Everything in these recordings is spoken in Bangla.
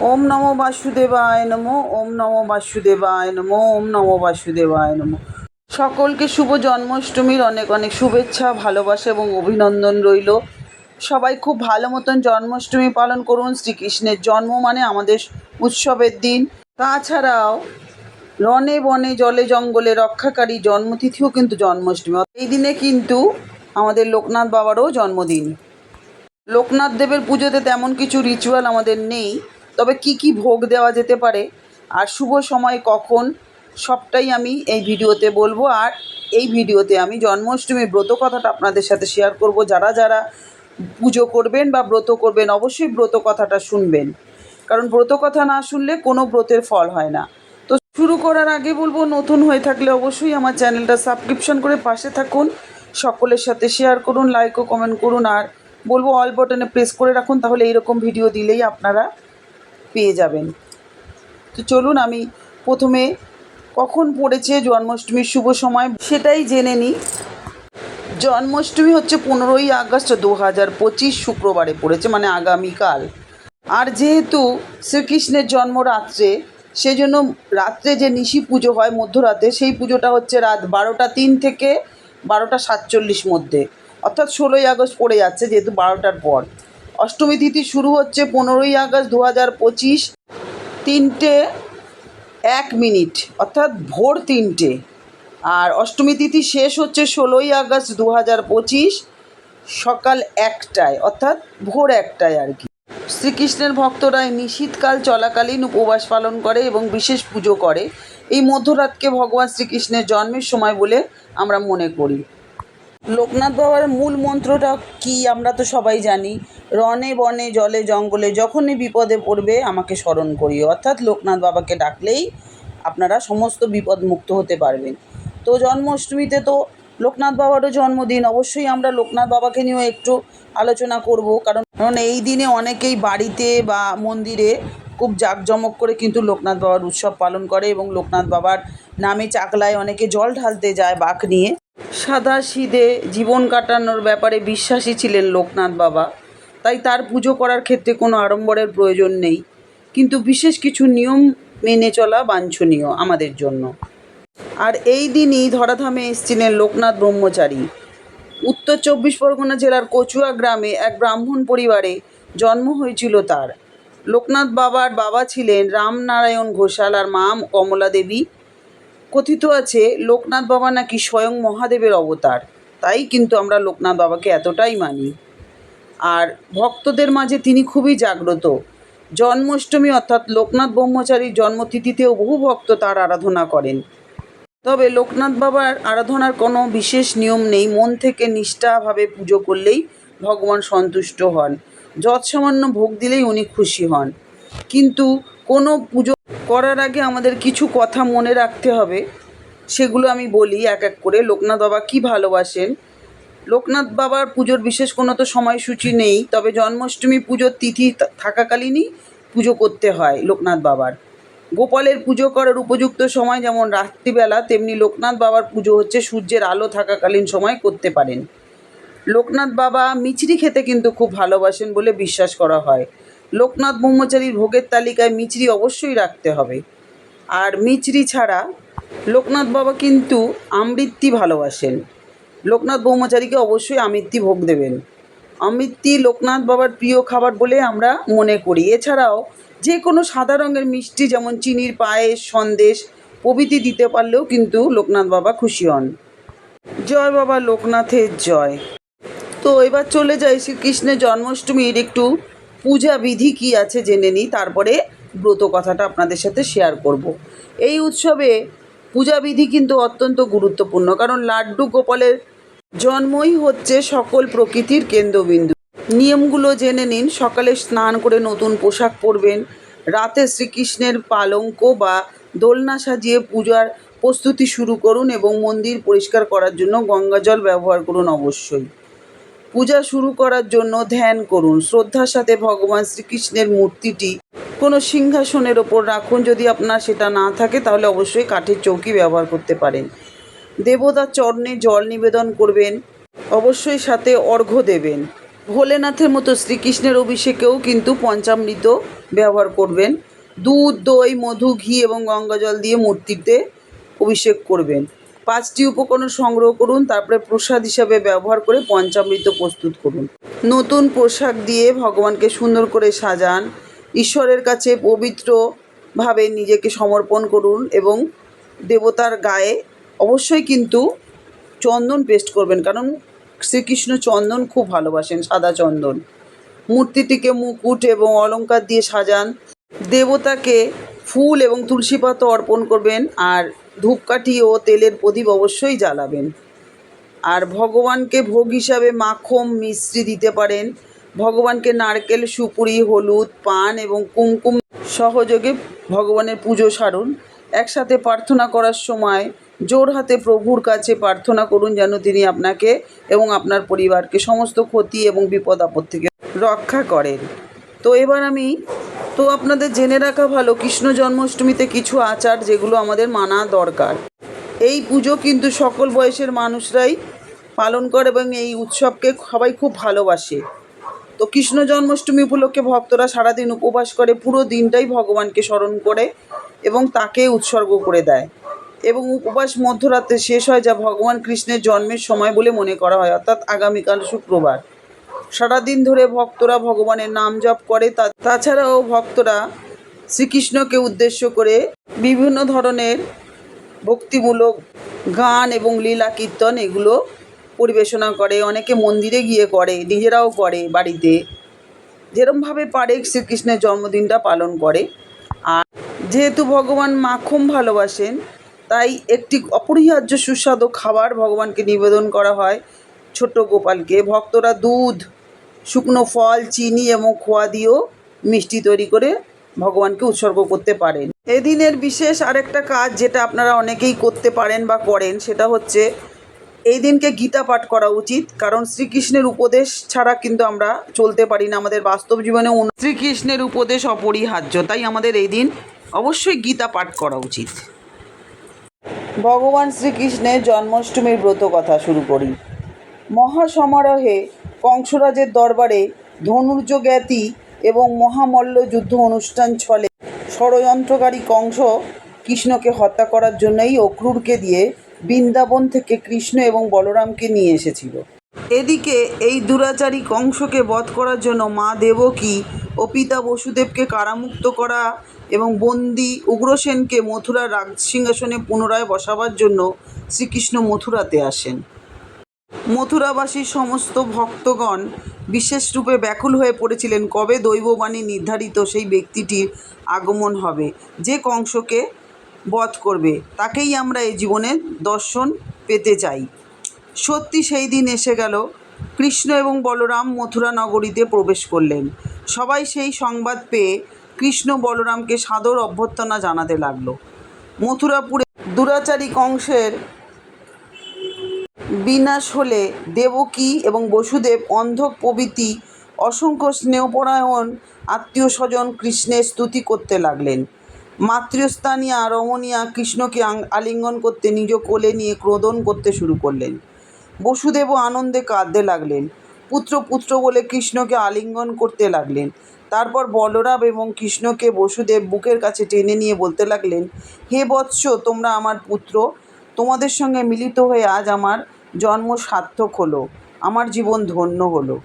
ওম নমো বাসুদেবায় নমো, ওম নমো বাসুদেবায় নমো, ওম নমো বাসুদেবায় নমো। সকলকে শুভ জন্মাষ্টমীর অনেক অনেক শুভেচ্ছা, ভালোবাসা এবং অভিনন্দন রইল। সবাই খুব ভালো মতন জন্মাষ্টমী পালন করুন। শ্রীকৃষ্ণের জন্ম মানে আমাদের উৎসবের দিন। তাছাড়াও রনে বনে, জলে জঙ্গলে রক্ষাকারী জন্মতিথিও কিন্তু জন্মাষ্টমী। এই দিনে কিন্তু আমাদের লোকনাথ বাবারও জন্মদিন। লোকনাথ দেবের পুজোতে তেমন কিছু রিচুয়াল আমাদের নেই। তবে কি কি ভোগ দেওয়া যেতে পারে? আর শুভ সময় কখন? সবটাই আমি এই ভিডিওতে বলব। আর এই ভিডিওতে আমি জন্মাষ্টমীর ব্রত কথাটা আপনাদের সাথে শেয়ার করব। যারা যারা পুজো করবেন বা ব্রত করবেন, অবশ্যই ব্রত কথাটা শুনবেন। কারণ ব্রত কথা না শুনলে কোনো ব্রতের ফল হয় না। তো শুরু করার আগে বলব, নতুন হয়ে থাকলে অবশ্যই আমার চ্যানেলটা সাবস্ক্রিপশন করে পাশে থাকুন। সকলের সাথে শেয়ার করুন লাইক ও কমেন্ট করুন। আর বলব অল বাটনে প্রেস করে রাখুন। তাহলে এইরকম ভিডিও দিলেই আপনারা পেয়ে যাবেন। তো চলুন আমি প্রথমে কখন পড়েছে জন্মাষ্টমীর শুভ সময় সেটাই জেনে নিই। জন্মাষ্টমী হচ্ছে পনেরোই আগস্ট দু হাজার পঁচিশ শুক্রবারে পড়েছে মানে আগামীকাল। আর যেহেতু শ্রীকৃষ্ণের জন্ম রাত্রে সেজন্য রাত্রে যে নিশি পুজো হয় মধ্যরাতে, সেই পুজোটা হচ্ছে রাত বারোটা তিন থেকে বারোটা সাতচল্লিশ মধ্যে। অর্থাৎ ষোলোই আগস্ট পড়ে যাচ্ছে যেহেতু বারোটার পর। অষ্টমী তিথি শুরু হচ্ছে পনেরোই আগস্ট দু হাজার পঁচিশ তিনটে এক মিনিট, অর্থাৎ ভোর তিনটে। আর অষ্টমী তিথি শেষ হচ্ছে ষোলোই আগস্ট দু হাজার পঁচিশ সকাল একটায়, অর্থাৎ ভোর একটায় আর কি। শ্রীকৃষ্ণের ভক্তরা নিশীতকাল চলাকালীন উপবাস পালন করে এবং বিশেষ পুজো করে। এই মধ্যরাতকে ভগবান শ্রীকৃষ্ণের জন্মের সময় বলে আমরা মনে করি। লোকনাথ বাবার মূল মন্ত্রটা কি আমরা তো সবাই জানি। রনে বনে, জলে, জঙ্গলে যখনই বিপদে পড়বে আমাকে স্মরণ করিও। অর্থাৎ লোকনাথ বাবাকে ডাকলেই আপনারা সমস্ত বিপদ মুক্ত হতে পারবেন। তো জন্মাষ্টমীতে তো লোকনাথ বাবারও জন্মদিন। অবশ্যই আমরা লোকনাথ বাবাকে নিয়েও একটু আলোচনা করব। কারণ কারণ এই দিনে অনেকেই বাড়িতে বা মন্দিরে খুব জাঁকজমক করে কিন্তু লোকনাথ বাবার উৎসব পালন করে এবং লোকনাথ বাবার নামে চাকলায় অনেকে জল ঢালতে যায় বাঁক নিয়ে। সাদা সিদে জীবন কাটানোর ব্যাপারে বিশ্বাসী ছিলেন লোকনাথ বাবা। তাই তার পুজো করার ক্ষেত্রে কোনো আড়ম্বরের প্রয়োজন নেই। কিন্তু বিশেষ কিছু নিয়ম মেনে চলা বাঞ্ছনীয় আমাদের জন্য। আর এই দিনই ধরাধামে এসেছিলেন লোকনাথ ব্রহ্মচারী। উত্তর চব্বিশ পরগনা জেলার কচুয়া গ্রামে এক ব্রাহ্মণ পরিবারে জন্ম হয়েছিল তার। লোকনাথ বাবার বাবা ছিলেন রামনারায়ণ ঘোষাল আর মা কমলা দেবী কথিত আছে, লোকনাথ বাবা নাকি স্বয়ং মহাদেবের অবতার? তাই কিন্তু আমরা লোকনাথ বাবাকে এতটাই মানি। আর ভক্তদের মাঝে তিনি খুবই জাগ্রত। জন্মাষ্টমী অর্থাৎ লোকনাথ ব্রহ্মচারীর জন্মতিথিতেও বহু ভক্ত তার আরাধনা করেন। তবে লোকনাথ বাবার আরাধনার কোনো বিশেষ নিয়ম নেই। মন থেকে নিষ্ঠাভাবে পুজো করলেই ভগবান সন্তুষ্ট হন। যৎসামান্য ভোগ দিলেই উনি খুশি হন। কিন্তু কোনো পুজো করার আগে আমাদের কিছু কথা মনে রাখতে হবে। সেগুলো আমি বলি এক এক করে। লোকনাথ বাবা কী ভালোবাসেন? লোকনাথ বাবার পুজোর বিশেষ কোনো তো সময়সূচি নেই, তবে জন্মাষ্টমী পুজোর তিথি থাকাকালীনই পুজো করতে হয় লোকনাথ বাবার। গোপালের পুজো করার উপযুক্ত সময় যেমন রাত্রিবেলা, তেমনি লোকনাথ বাবার পুজো হচ্ছে সূর্যের আলো থাকাকালীন সময় করতে পারেন। লোকনাথ বাবা মিচড়ি খেতে কিন্তু খুব ভালোবাসেন বলে বিশ্বাস করা হয়। লোকনাথ ব্রহ্মচারীর ভোগের তালিকায় মিচড়ি অবশ্যই রাখতে হবে। আর মিচড়ি ছাড়া লোকনাথ বাবা কিন্তু আমৃত্যি ভালোবাসেন। লোকনাথ ব্রহ্মচারীকে অবশ্যই আমৃত্যি ভোগ দেবেন। আমৃত্যি লোকনাথ বাবার প্রিয় খাবার বলে আমরা মনে করি। এছাড়াও যে কোনো সাদা রঙের মিষ্টি যেমন চিনির পায়েস, সন্দেশ, প্রভৃতি দিতে পারলেও কিন্তু লোকনাথ বাবা খুশি হন। জয় বাবা লোকনাথের জয়। তো এবার চলে যাই শ্রীকৃষ্ণের জন্মাষ্টমীর একটু পূজা বিধি কী আছে জেনে নিই, তারপরে ব্রত কথাটা আপনাদের সাথে শেয়ার করব। এই উৎসবে পূজা বিধি কিন্তু অত্যন্ত গুরুত্বপূর্ণ, কারণ লাড্ডু গোপালের জন্মই হচ্ছে সকল প্রকৃতির কেন্দ্রবিন্দু নিয়মগুলো জেনে নিন, সকালে স্নান করে নতুন পোশাক পরবেন, রাতে শ্রীকৃষ্ণের পালঙ্ক বা দোলনা সাজিয়ে পূজার প্রস্তুতি শুরু করুন এবং মন্দির পরিষ্কার করার জন্য গঙ্গা জল ব্যবহার করুন অবশ্যই পূজা শুরু করার জন্য ধ্যান করুন। শ্রদ্ধার সাথে ভগবান শ্রীকৃষ্ণের মূর্তিটি কোনো সিংহাসনের ওপর রাখুন। যদি আপনার সেটা না থাকে, তাহলে অবশ্যই কাঠের চৌকি ব্যবহার করতে পারেন। দেবতার চরণে জল নিবেদন করবেন। অবশ্যই সাথে অর্ঘ্য দেবেন। ভোলেনাথের মতো শ্রীকৃষ্ণের অভিষেকেও কিন্তু পঞ্চামৃত ব্যবহার করবেন। দুধ, দই, মধু, ঘি এবং গঙ্গা জল দিয়ে মূর্তিতে অভিষেক করবেন। পাঁচটি উপকরণ সংগ্রহ করুন, তারপরে প্রসাদ হিসাবে ব্যবহার করে পঞ্চামৃত প্রস্তুত করুন। নতুন পোশাক দিয়ে ভগবানকে সুন্দর করে সাজান। ঈশ্বরের কাছে পবিত্রভাবে নিজেকে সমর্পণ করুন এবং দেবতার গায়ে অবশ্যই কিন্তু চন্দন পেস্ট করবেন, কারণ শ্রীকৃষ্ণ চন্দন খুব ভালোবাসেন, সাদা চন্দন। মূর্তিটিকে মুকুট এবং অলঙ্কার দিয়ে সাজান। দেবতাকে ফুল এবং তুলসী পাতা অর্পণ করবেন আর ধূপকাঠি ও তেলের প্রদীপ অবশ্যই জ্বালাবেন। আর ভগবানকে ভোগ হিসাবে মাখন মিশ্রি দিতে পারেন। ভগবানকে নারকেল, সুপুরি, হলুদ, পান এবং কুমকুম সহযোগে ভগবানের পুজো সারুন। একসাথে প্রার্থনা করার সময় জোর হাতে প্রভুর কাছে প্রার্থনা করুন যেন তিনি আপনাকে এবং আপনার পরিবারকে সমস্ত ক্ষতি এবং বিপদ আপদ থেকে রক্ষা করেন। তো এবার আমি তো আপনাদের জেনে রাখা ভালো, কৃষ্ণ জন্মাষ্টমীতে কিছু আচার যেগুলো আমাদের মানা দরকার। এই পুজো কিন্তু সকল বয়সের মানুষরাই পালন করে এবং এই উৎসবকে সবাই খুব ভালোবাসে। তো কৃষ্ণ জন্মাষ্টমী উপলক্ষে ভক্তরা সারাদিন উপবাস করে, পুরো দিনটাই ভগবানকে স্মরণ করে এবং তাকে উৎসর্গ করে দেয়। এবং উপবাস মধ্যরাতে শেষ হয় যা ভগবান কৃষ্ণের জন্মের সময় বলে মনে করা হয়, অর্থাৎ আগামীকাল শুক্রবার। সারাদিন ধরে ভক্তরা ভগবানের নাম জপ করে তাছাড়াও ভক্তরা শ্রীকৃষ্ণকে উদ্দেশ্য করে বিভিন্ন ধরনের ভক্তিমূলক গান এবং লীলা কীর্তন এগুলো পরিবেশনা করে। অনেকে মন্দিরে গিয়ে করে, নিজেরাও করে বাড়িতে। যেরমভাবে পারে শ্রীকৃষ্ণের জন্মদিনটা পালন করে। আর যেহেতু ভগবান মাখন ভালোবাসেন, তাই একটি অপরিহার্য সুস্বাদু খাবার ভগবানকে নিবেদন করা হয় ছোট্ট গোপালকে। ভক্তরা দুধ শুকনো ফল, চিনি এবং খোয়া দিয়েও মিষ্টি তৈরি করে ভগবানকে উৎসর্গ করতে পারেন। এদিনের বিশেষ আরেকটা কাজ যেটা আপনারা অনেকেই করতে পারেন বা করেন, সেটা হচ্ছে এই দিনকে গীতা পাঠ করা উচিত। কারণ শ্রীকৃষ্ণের উপদেশ ছাড়া কিন্তু আমরা চলতে পারি না। আমাদের বাস্তব জীবনে শ্রীকৃষ্ণের উপদেশ অপরিহার্য, তাই আমাদের এই দিন অবশ্যই গীতা পাঠ করা উচিত। ভগবান শ্রীকৃষ্ণের জন্মাষ্টমীর ব্রত কথা শুরু করি। মহাসমারোহে কংসরাজের দরবারে ধনুর্য জ্ঞাতি এবং মহামল্ল যুদ্ধ অনুষ্ঠান ছলে ষড়যন্ত্রকারী কংস কৃষ্ণকে হত্যা করার জন্যই অক্রূরকে দিয়ে বৃন্দাবন থেকে কৃষ্ণ এবং বলরামকে নিয়ে এসেছিল। এদিকে এই দুরাচারী কংসকে বধ করার জন্য মা দেবকী ও পিতা বসুদেবকে কারামুক্ত করা এবং বন্দি উগ্রসেনকে মথুরার রাজ সিংহাসনে পুনরায় বসাবার জন্য শ্রীকৃষ্ণ মথুরাতে আসেন। মথুরাবাসী সমস্ত ভক্তগণ বিশেষ রূপে ব্যাকুল হয়ে পড়েছিলেন কবে দৈববাণী নির্ধারিত সেই ব্যক্তিটির আগমন হবে। যে কংসকে বধ করবে, তাকেই আমরা এই জীবনে দর্শন পেতে চাই। সত্যি সেই দিন এসে গেল। কৃষ্ণ এবং বলরাম মথুরা নগরীতে প্রবেশ করলেন। সবাই সেই সংবাদ পেয়ে কৃষ্ণ বলরামকে সাদর অভ্যর্থনা জানাতে লাগল। মথুরাপুরে দুরাচারী কংসের বিনাশ হলে দেবকী এবং বসুদেব অন্ধক প্রভৃতি অসংখ্য স্নেহপরায়ণ আত্মীয় স্বজন কৃষ্ণের স্তুতি করতে লাগলেন। মাতৃস্থানীয়া রমণীয়া কৃষ্ণকে আলিঙ্গন করতে নিজ কোলে নিয়ে ক্রোধন করতে শুরু করলেন। বসুদেবও আনন্দে কাঁদতে লাগলেন। পুত্র পুত্র বলে কৃষ্ণকে আলিঙ্গন করতে লাগলেন। তারপর বলরাম এবং কৃষ্ণকে বসুদেব বুকের কাছে টেনে নিয়ে বলতে লাগলেন, হে বৎস, তোমরা আমার পুত্র। তোমাদের সঙ্গে মিলিত হয়ে আজ আমার জন্ম সার্থক হলো, আমার জীবন ধন্য হলো।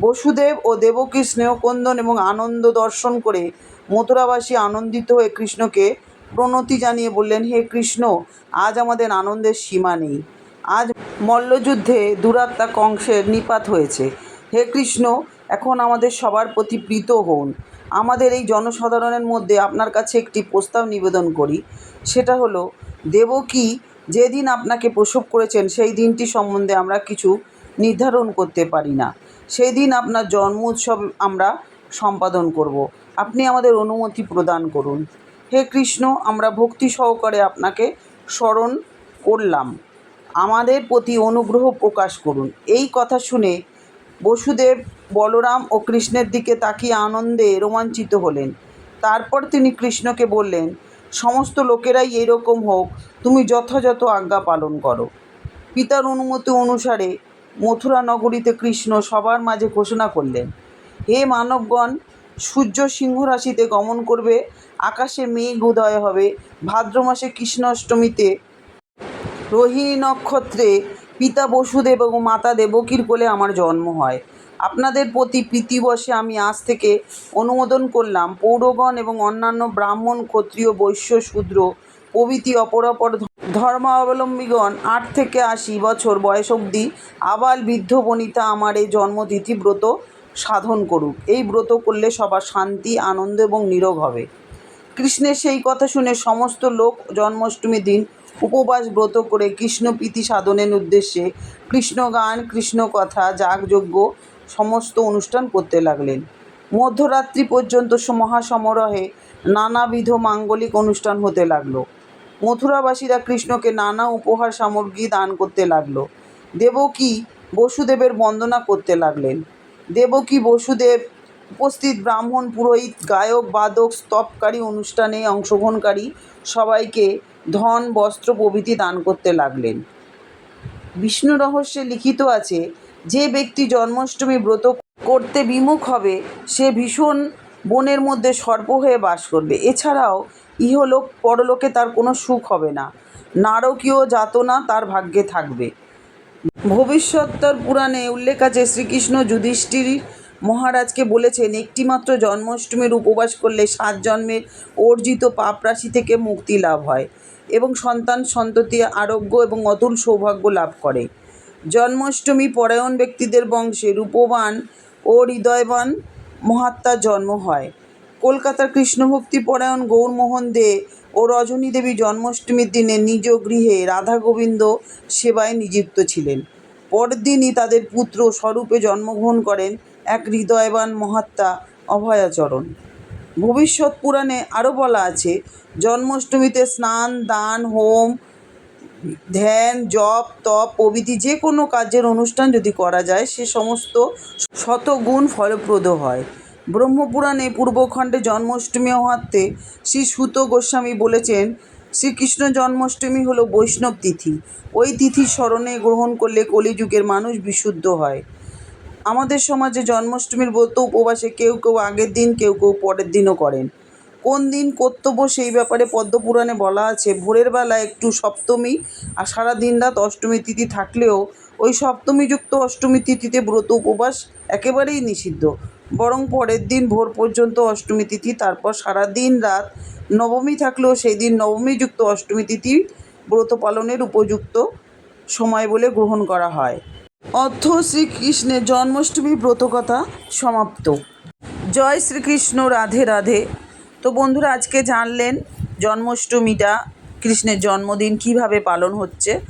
বসুদেব ও দেবকী স্নেহকন্দন এবং আনন্দ দর্শন করে মথুরাবাসী আনন্দিত হয়ে কৃষ্ণকে প্রণতি জানিয়ে বললেন, হে কৃষ্ণ, আজ আমাদের আনন্দের সীমা নেই। আজ মল্লযুদ্ধে দুরাত্মা কংসের নিপাত হয়েছে। হে কৃষ্ণ, এখন আমাদের সবার প্রতি প্রীত হন। আমাদের এই জনসাধারণের মধ্যে আপনার কাছে একটি প্রস্তাব নিবেদন করি। সেটা হলো, দেবকী যেদিন আপনাকে প্রসব করেছেন, সেই দিনটি সম্বন্ধে আমরা কিছু নির্ধারণ করতে পারি না। সেই দিন আপনার জন্ম উৎসব আমরা সম্পাদন করব। আপনি আমাদের অনুমতি প্রদান করুন। হে কৃষ্ণ, আমরা ভক্তি সহকারে আপনাকে স্মরণ করলাম। আমাদের প্রতি অনুগ্রহ প্রকাশ করুন। এই কথা শুনে বসুদেব বলরাম ও কৃষ্ণের দিকে তাকিয়ে আনন্দে রোমাঞ্চিত হলেন। তারপর তিনি কৃষ্ণকে বললেন সমস্ত লোকেরাই এরকম হোক, তুমি যথাযথ আজ্ঞা পালন করো। পিতার অনুমতি অনুসারে মথুরা নগরীতে কৃষ্ণ সবার মাঝে ঘোষণা করলেন। হে মানবগণ, সূর্য সিংহ রাশিতে গমন করবে, আকাশে মেঘ উদয় হবে, ভাদ্র মাসে কৃষ্ণ অষ্টমীতে রোহিণী নক্ষত্রে পিতা বসুদেব এবং মাতা দেবকীর কোলে আমার জন্ম হয়। আপনাদের প্রতি প্রীতিবশে আমি আজ থেকে অনুমোদন করলাম পৌরগণ এবং অন্যান্য ব্রাহ্মণ, ক্ষত্রিয়, বৈশ্য, শূদ্র, প্রভৃতি, অপরাপর ধর্মাবলম্বীগণ আট থেকে আশি বছর বয়স অবধি আবাল বৃদ্ধ বনিতা আমার এই জন্মতিথি ব্রত সাধন করুক। এই ব্রত করলে সবার শান্তি, আনন্দ এবং নিরোগ হবে। কৃষ্ণের সেই কথা শুনে সমস্ত লোক জন্মাষ্টমীর দিন উপবাস ব্রত করে কৃষ্ণ প্রীতি সাধনের উদ্দেশ্যে কৃষ্ণ গান, কৃষ্ণ কথা, যাগযজ্ঞ সমস্ত অনুষ্ঠান করতে লাগলেন। মধ্যরাত্রি পর্যন্ত মহাসমারোহে নানাবিধ মাঙ্গলিক অনুষ্ঠান হতে লাগল। মথুরাবাসীরা কৃষ্ণকে নানা উপহার সামগ্রী দান করতে লাগল। দেবকী বসুদেবের বন্দনা করতে লাগলেন। দেবকী বসুদেব উপস্থিত ব্রাহ্মণ পুরোহিত, গায়ক, বাদক স্তপকারী অনুষ্ঠানে অংশগ্রহণকারী সবাইকে ধন, বস্ত্র, প্রভৃতি দান করতে লাগলেন। বিষ্ণু রহস্যে লিখিত আছে যে ব্যক্তি জন্মাষ্টমী ব্রত করতে বিমুখ হবে, সে ভীষণ বনের মধ্যে সর্প হয়ে বাস করবে। এছাড়াও ইহলোক, পরলোকে তার কোনো সুখ হবে না। নারকীয় যাতনা তার ভাগ্যে থাকবে। ভবিষ্যত্তর পুরাণে উল্লেখ আছে, শ্রীকৃষ্ণ যুধিষ্ঠির মহারাজকে বলেছেন, একটিমাত্র জন্মাষ্টমীর উপবাস করলে সাত জন্মের অর্জিত পাপ রাশি থেকে মুক্তি লাভ হয় এবং সন্তান সন্ততি, আরোগ্য এবং অতুল সৌভাগ্য লাভ করে। জন্মাষ্টমী পরায়ণ ব্যক্তিদের বংশে রূপবান ও হৃদয়বান মহাত্মার জন্ম হয়। কলকাতার কৃষ্ণভক্তি পরায়ণ গৌরমোহন দে ও রজনী দেবী জন্মাষ্টমীর দিনে নিজ গৃহে রাধা গোবিন্দ সেবায় নিযুক্ত ছিলেন। পরের দিনই তাদের পুত্র স্বরূপে জন্মগ্রহণ করেন এক হৃদয়বান মহাত্মা অভয়াচরণ। ভবিষ্যৎ পুরাণে আরও বলা আছে, জন্মাষ্টমীতে স্নান, দান, হোম ধ্যান, জপ, তপ প্রভৃতি যে কোনো কাজের অনুষ্ঠান যদি করা যায়, সে সমস্ত শতগুণ ফলপ্রদ হয়। ব্রহ্মপুরাণে পূর্বখণ্ডে জন্মাষ্টমী মহাত্মে শ্রী সুত গোস্বামী বলেছেন, শ্রীকৃষ্ণ জন্মাষ্টমী হলো বৈষ্ণব তিথি। ওই তিথি স্মরণে গ্রহণ করলে কলিযুগের মানুষ বিশুদ্ধ হয়। আমাদের সমাজে জন্মাষ্টমীর ব্রত উপবাসে কেউ কেউ আগের দিন, কেউ কেউ পরের দিনও করেন। কোন দিন কর্তব্য সেই ব্যাপারে পদ্মপুরাণে বলা আছে। ভোরের বেলা একটু সপ্তমী আর সারা দিন রাত অষ্টমী তিথি থাকলেও ওই সপ্তমীযুক্ত অষ্টমী তিথিতে ব্রত উপবাস একেবারেই নিষিদ্ধ। বরং পরের দিন ভোর পর্যন্ত অষ্টমী তিথি, তারপর সারা দিন রাত নবমী থাকলেও সেই দিন নবমীযুক্ত অষ্টমী তিথি ব্রত পালনের উপযুক্ত সময় বলে গ্রহণ করা হয়। অর্থ শ্রীকৃষ্ণের জন্মাষ্টমী ব্রতকথা সমাপ্ত। জয় শ্রীকৃষ্ণ, রাধে রাধে। তো বন্ধুরা, আজকে জানলেন জন্মাষ্টমীটা, কৃষ্ণের জন্মদিন কীভাবে পালন হচ্ছে।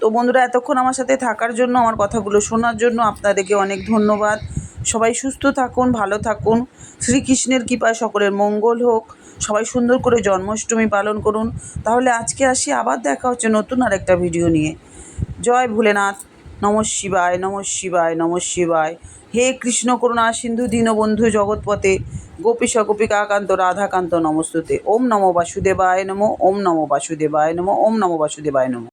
তো বন্ধুরা, এতক্ষণ আমার সাথে থাকার জন্য, আমার কথাগুলো শোনার জন্য আপনাদেরকে অনেক ধন্যবাদ। সবাই সুস্থ থাকুন, ভালো থাকুন। শ্রীকৃষ্ণের কৃপায় সকলের মঙ্গল হোক। সবাই সুন্দর করে জন্মাষ্টমী পালন করুন। তাহলে আজকে আসি, আবার দেখা হচ্ছে নতুন আর একটা ভিডিও নিয়ে। জয় ভোলেনাথ। নম শিবায় নম শিবায় নম শিবায়। হে কৃষ্ণ করুণা, সিন্ধু দীনবন্ধু জগৎপথে, গোপীশ, গোপিকাকান্ত, রাধাকান্ত নমস্তুতে। ওম নমো বাসুদেবায় নমো, ওম নম বাসুদেবায় নমো, ওম নমো বাসুদেবায় নমো।